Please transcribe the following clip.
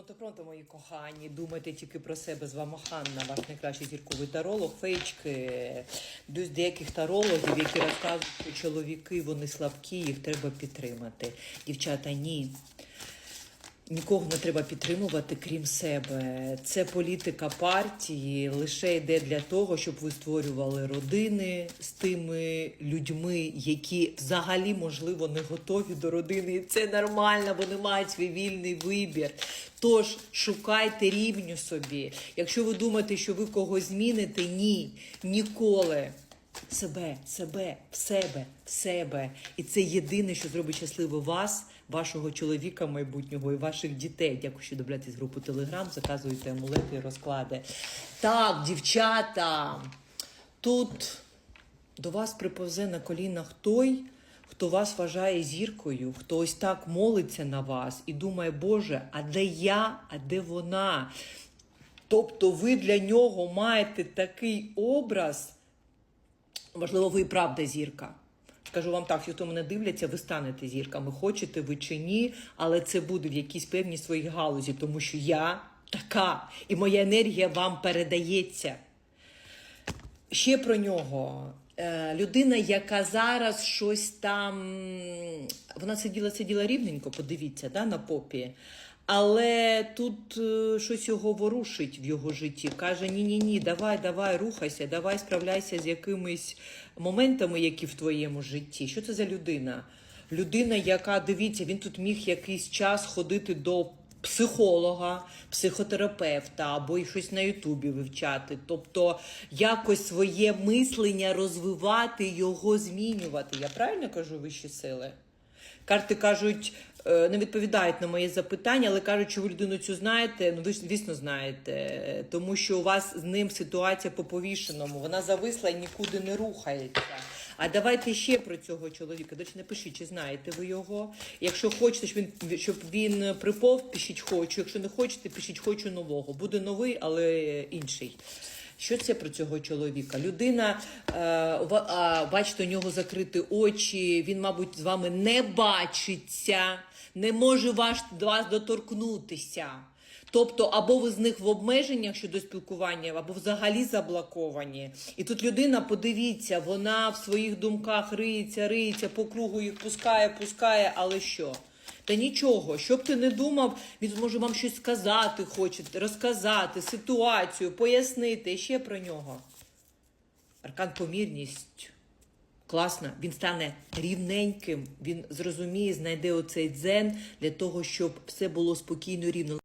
Пронто, пронто, мої кохані. Думайте тільки про себе. З вами Ханна, ваш найкращий зірковий таролог. Фейчки до деяких тарологів, які розказують, що чоловіки вони слабкі, їх треба підтримати. Дівчата, ні. Нікого не треба підтримувати, крім себе. Це політика партії лише йде для того, щоб ви створювали родини з тими людьми, які взагалі, можливо, не готові до родини. І це нормально, вони мають свій вільний вибір. Тож шукайте рівню собі. Якщо ви думаєте, що ви когось зміните, ні, ніколи. Себе, себе, в себе, в себе. І це єдине, що зробить щасливо вас, вашого чоловіка майбутнього і ваших дітей. Дякую, що добляєтесь в групу Телеграм, заказуєте амулети і розклади. Так, дівчата, тут до вас приповзе на колінах той, хто вас вважає зіркою, хто ось так молиться на вас і думає, Боже, а де я, а де вона? Тобто ви для нього маєте такий образ. Можливо, ви і правда зірка. Скажу вам так, що хто мене дивляться, ви станете зірками. Хочете ви чи ні, але це буде в якійсь певній своїй галузі, тому що я така, і моя енергія вам передається. Ще про нього. Е, Людина, яка зараз щось там. Вона сиділа, сиділа рівненько, подивіться, да, на попі. Але тут е, щось його ворушить в його житті. Каже: ні, ні, ні, давай, давай, рухайся, давай справляйся з якимись моментами, які в твоєму житті. Що це за людина? Людина, яка дивіться, він тут міг якийсь час ходити до психолога, психотерапевта або й щось на Ютубі вивчати. Тобто якось своє мислення розвивати, його змінювати. Я правильно кажу вищі сили? Карти кажуть, е, не відповідають на моє запитання, але кажуть, що ви людину цю знаєте. Ну ви звісно знаєте, тому що у вас з ним ситуація по повішеному. Вона зависла і нікуди не рухається. А давайте ще про цього чоловіка. До речі, напишіть, чи знаєте ви його. Якщо хочете, щоб він щоб він припов, пишіть хочу. Якщо не хочете, пишіть хочу нового. Буде новий, але інший. Що це про цього чоловіка? Людина, е, бачите, у нього закриті очі, він, мабуть, з вами не бачиться, не може до вас доторкнутися. Тобто, або ви з них в обмеженнях щодо спілкування, або взагалі заблоковані. І тут людина, подивіться, вона в своїх думках риється, риється, по кругу їх пускає, пускає, але що? Та нічого, що б ти не думав, він зможе вам щось сказати, хоче, розказати, ситуацію, пояснити. Ще про нього. Аркан помірність. Класно, він стане рівненьким, він зрозуміє, знайде оцей дзен для того, щоб все було спокійно рівно.